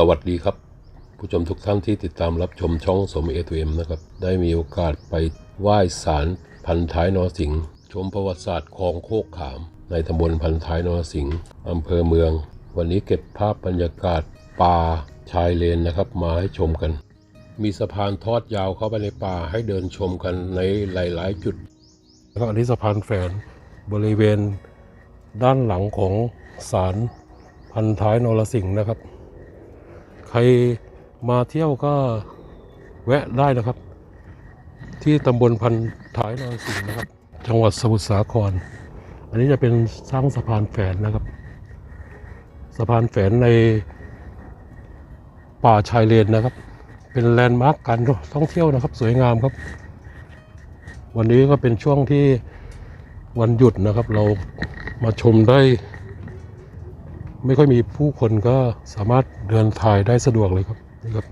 สวัสดีครับ ผู้ชมทุกท่านที่ติดตามรับชมช่องสมเอทเอ็มนะครับ ได้มีโอกาสไปไหว้ศาลพันท้ายนรสิงห์ชมประวัติศาสตร์คลองโคกขาม ในตำบลพันท้ายนรสิงห์อำเภอเมือง วันนี้เก็บภาพบรรยากาศป่าชายเลนนะครับ มาให้ชมกัน มีสะพานทอดยาวเข้าไปในป่าให้เดินชมกันในหลาย ๆ จุดนะครับอันนี้สะพานแฝนบริเวณด้านหลังของศาลพันท้ายนรสิงห์นะครับ ใครมาเที่ยวก็แวะได้นะครับ ที่ตำบลพันท้ายนรสิงห์นะครับ จังหวัดสมุทรสาคร อันนี้จะเป็นสร้างสะพานแฝนนะครับ สะพานแฝนในป่าชายเลนนะครับ เป็นแลนด์มาร์กการท่องเที่ยวนะครับ สวยงามครับ วันนี้ก็เป็นช่วงที่วันหยุดนะครับ เรามาชมได้ ไม่ค่อยมีผู้คนก็สามารถเดินถ่ายได้สะดวกเลยครับนี่ครับ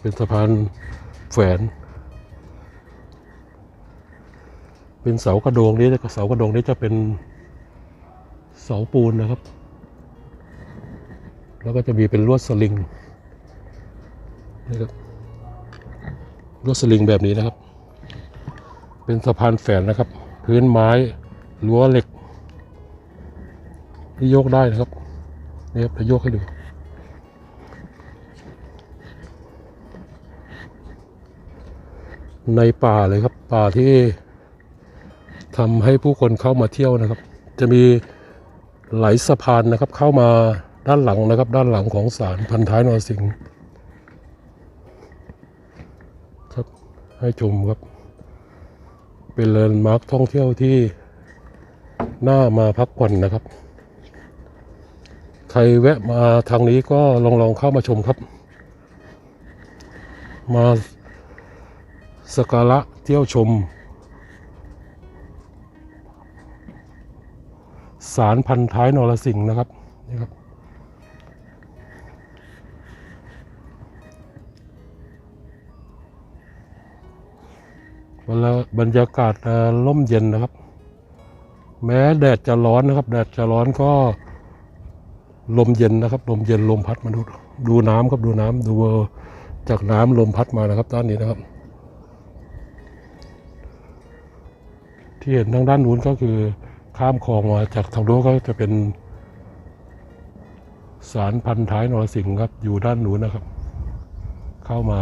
เป็นสะพานแฝนเป็นเสากระโดงนี้เสากระโดงนี้จะเป็นเสาปูนนะครับ แล้วก็จะมีเป็นลวดสลิงนี่ครับลวดสลิงแบบนี้นะครับ เป็นสะพานแฝนนะครับ พื้นไม้รั้วเหล็ก ที่โยกได้นะครับนี่ครับจะโยกให้ดูในป่าเลยครับ ป่าที่ทำให้ผู้คนเข้ามาเที่ยวนะครับ จะมีไหลสะพานนะครับ เข้ามาด้านหลังนะครับ ด้านหลังของศาลพันท้ายนรสิงห์ครับให้ชมครับ เป็นแลนด์มาร์คท่องเที่ยวที่น่ามาพักผ่อนนะครับ ใครแวะมาทางนี้ก็ลองลองเข้ามาชมครับ มาสการะเที่ยวชมสารพันท้ายนรสิงห์นะครับนี่ครับวันละบรรยากาศเอ่อร่มเย็นนะครับ แม้แดดจะร้อนนะครับ แดดจะร้อนก็ ลมเย็นนะครับ ลมเย็นลมพัดมาดูดูน้ำครับดูน้ำดูจากน้ำลมพัดมานะครับด้านนี้นะครับ ที่เห็นทางด้านนู้นก็คือข้ามคลองมาจากทางโน้นก็จะเป็นสารพันท้ายนรสิงห์ครับ อยู่ด้านนู้นนะครับ เข้ามา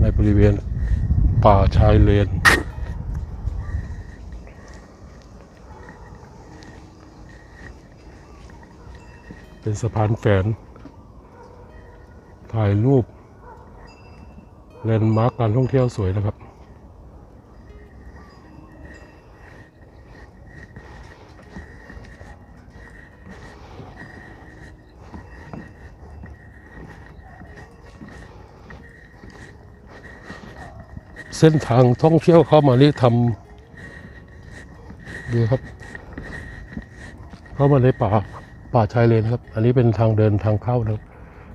ในบริเวณป่าชายเลน เป็นสะพานแฝนถ่ายรูปแลนด์มาร์กการท่องเที่ยวสวยนะครับ เส้นทางท่องเที่ยวเข้ามานี่ทำดูครับ เข้ามาในป่า ป่าชายเลนครับ อันนี้เป็นทางเดินทางเข้านะครับ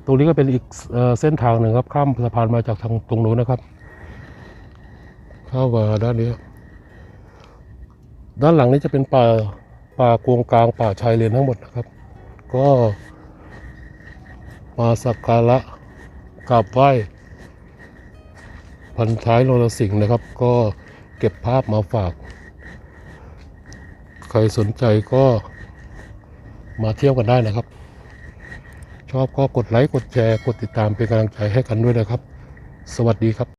ตรงนี้ก็เป็นอีกเอเส้นทางหนึ่งครับ ข้ามสะพานมาจากทางตรงนู้นนะครับ เข้ามาด้านนี้ ด้านหลังนี้จะเป็นป่าป่ากวงกลางป่าชายเลนทั้งหมดนะครับ ก็มาสักการะกราบไหว้พันท้ายโลรสิงห์นะครับ ก็เก็บภาพมาฝาก ใครสนใจก็ มาเที่ยวกันได้นะครับ ชอบก็กดไลค์กดแชร์กดติดตามเป็นกำลังใจให้กันด้วยนะครับ สวัสดีครับ